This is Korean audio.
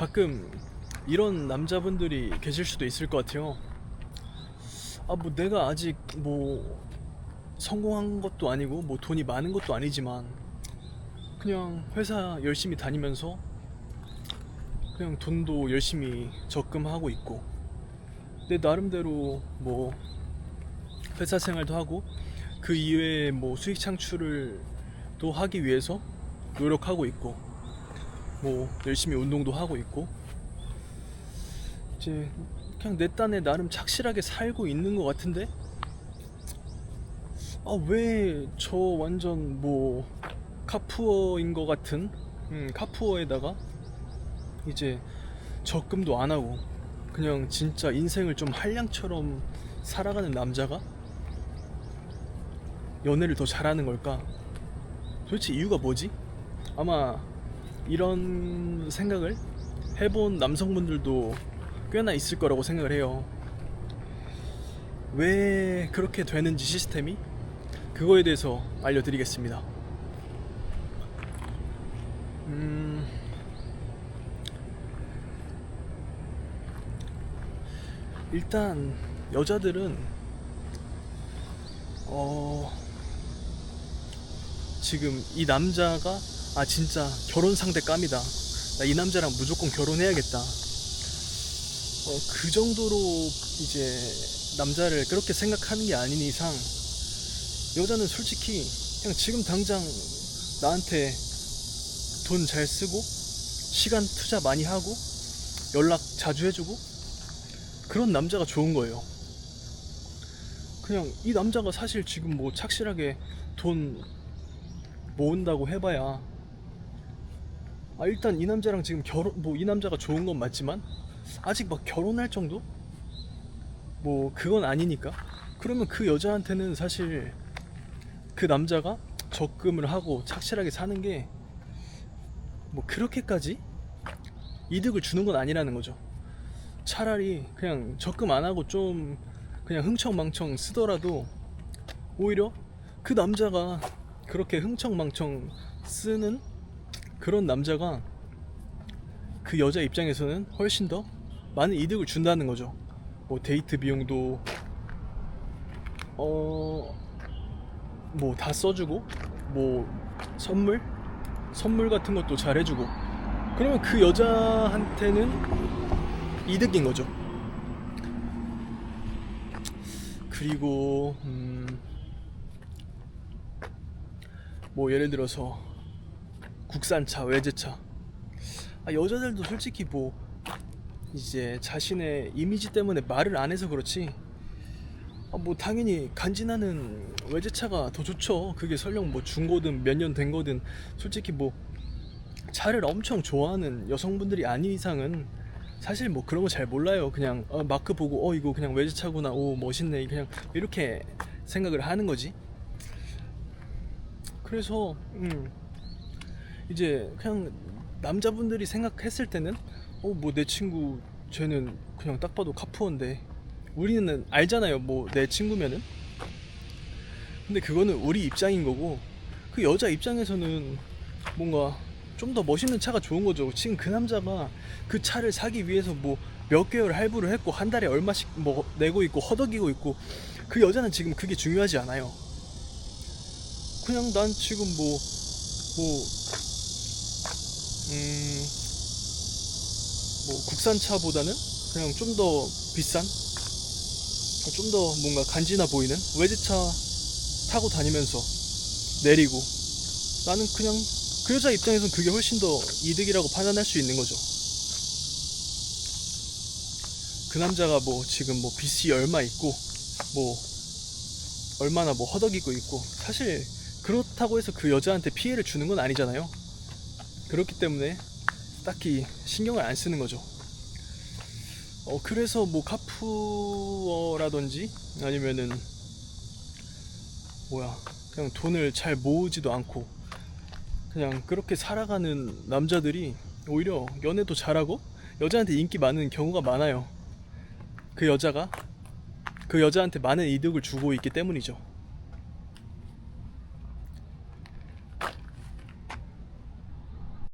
가끔 이런 남자분들이 계실 수도 있을 것 같아요. 아, 뭐 내가 아직 뭐 성공한 것도 아니고 뭐 돈이 많은 것도 아니지만 그냥 회사 열심히 다니면서 그냥 돈도 열심히 적금하고 있고 내 나름대로 뭐 회사 생활도 하고 그 이외에 뭐 수익 창출을 또 하기 위해서 노력하고 있고 뭐 열심히 운동도 하고 있고 이제 그냥 내 딴에 나름 착실하게 살고 있는 것 같은데 아 왜 저 완전 뭐 카푸어인 것 같은 음, 카푸어에다가 이제 적금도 안 하고 그냥 진짜 인생을 좀 한량처럼 살아가는 남자가 연애를 더 잘하는 걸까? 도대체 이유가 뭐지? 아마 이런 생각을 해본 남성분들도 꽤나 있을 거라고 생각을 해요. 왜 그렇게 되는지 시스템이 그거에 대해서 알려드리겠습니다. 음, 일단 여자들은 어 지금 이 남자가 아 진짜 결혼 상대 깜이다. 나 이 남자랑 무조건 결혼해야겠다. 어, 그 정도로 이제 남자를 그렇게 생각하는 게 아닌 이상 여자는 솔직히 그냥 지금 당장 나한테 돈 잘 쓰고 시간 투자 많이 하고 연락 자주 해주고 그런 남자가 좋은 거예요. 그냥 이 남자가 사실 지금 뭐 착실하게 돈 모은다고 해봐야 아 일단 이 남자랑 지금 결혼 뭐 이 남자가 좋은 건 맞지만 아직 막 결혼할 정도 뭐 그건 아니니까 그러면 그 여자한테는 사실 그 남자가 적금을 하고 착실하게 사는 게 뭐 그렇게까지 이득을 주는 건 아니라는 거죠. 차라리 그냥 적금 안 하고 좀 그냥 흥청망청 쓰더라도 오히려 그 남자가 그렇게 흥청망청 쓰는 그런 남자가 그 여자 입장에서는 훨씬 더 많은 이득을 준다는 거죠. 뭐 데이트 비용도 어 뭐 다 써주고 뭐 선물 선물 같은 것도 잘 해주고 그러면 그 여자한테는 이득인 거죠. 그리고 음, 뭐 예를 들어서 국산차, 외제차. 아, 여자들도 솔직히 뭐 이제 자신의 이미지 때문에 말을 안 해서 그렇지. 아, 뭐 당연히 간지나는 외제차가 더 좋죠. 그게 설령 뭐 중고든 몇 년 된 거든 솔직히 뭐 차를 엄청 좋아하는 여성분들이 아닌 이상은 사실 뭐 그런 거 잘 몰라요. 그냥 어, 마크 보고 어 이거 그냥 외제차구나. 오 멋있네. 그냥 이렇게 생각을 하는 거지. 그래서 음 이제 그냥 남자분들이 생각했을 때는 어 뭐 내 친구 쟤는 그냥 딱 봐도 카푸어인데 우리는 알잖아요. 뭐 내 친구면은. 근데 그거는 우리 입장인 거고 그 여자 입장에서는 뭔가 좀 더 멋있는 차가 좋은 거죠. 지금 그 남자가 그 차를 사기 위해서 뭐 몇 개월 할부를 했고 한 달에 얼마씩 뭐 내고 있고 허덕이고 있고 그 여자는 지금 그게 중요하지 않아요. 그냥 난 지금 뭐, 뭐, 음, 뭐, 국산차보다는 그냥 좀 더 비싼, 좀 더 뭔가 간지나 보이는 외제차 타고 다니면서 내리고 나는 그냥 그 여자 입장에서는 그게 훨씬 더 이득이라고 판단할 수 있는 거죠. 그 남자가 뭐 지금 뭐 빚이 얼마 있고 뭐 얼마나 뭐 허덕이고 있고 사실 그렇다고 해서 그 여자한테 피해를 주는 건 아니잖아요. 그렇기 때문에 딱히 신경을 안 쓰는 거죠. 어 그래서 뭐 카푸어라든지 아니면은 뭐야 그냥 돈을 잘 모으지도 않고 그냥 그렇게 살아가는 남자들이 오히려 연애도 잘하고 여자한테 인기 많은 경우가 많아요. 그 여자가 그 여자한테 많은 이득을 주고 있기 때문이죠.